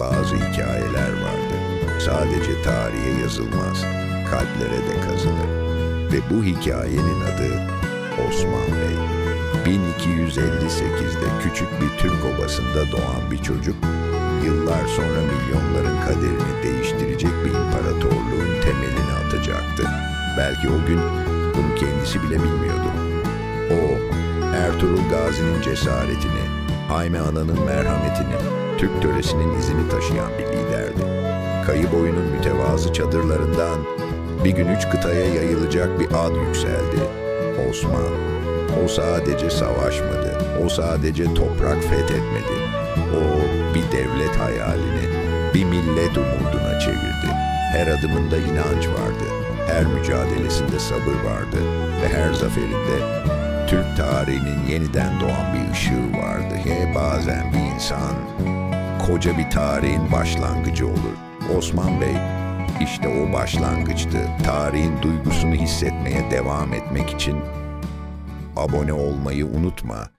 Bazı hikayeler vardı. Sadece tarihe yazılmaz, kalplere de kazınır. Ve bu hikayenin adı Osman Bey. 1258'de küçük bir Türk obasında doğan bir çocuk, yıllar sonra milyonların kaderini değiştirecek bir imparatorluğun temelini atacaktı. Belki o gün bunu kendisi bile bilmiyordu. O, Ertuğrul Gazi'nin cesaretini, Hayme Ana'nın merhametini, Türk töresinin izini taşıyan bir liderdi. Kayı boyunun mütevazı çadırlarından bir gün üç kıtaya yayılacak bir ad yükseldi. Osman. O sadece savaşmadı, o sadece toprak fethetmedi. O bir devlet hayalini, bir millet umuduna çevirdi. Her adımında inanç vardı, her mücadelesinde sabır vardı ve her zaferinde Türk tarihinin yeniden doğan bir ışığı vardı. He bazen bir insan koca bir tarihin başlangıcı olur. Osman Bey işte o başlangıçtı. Tarihin duygusunu hissetmeye devam etmek için abone olmayı unutma.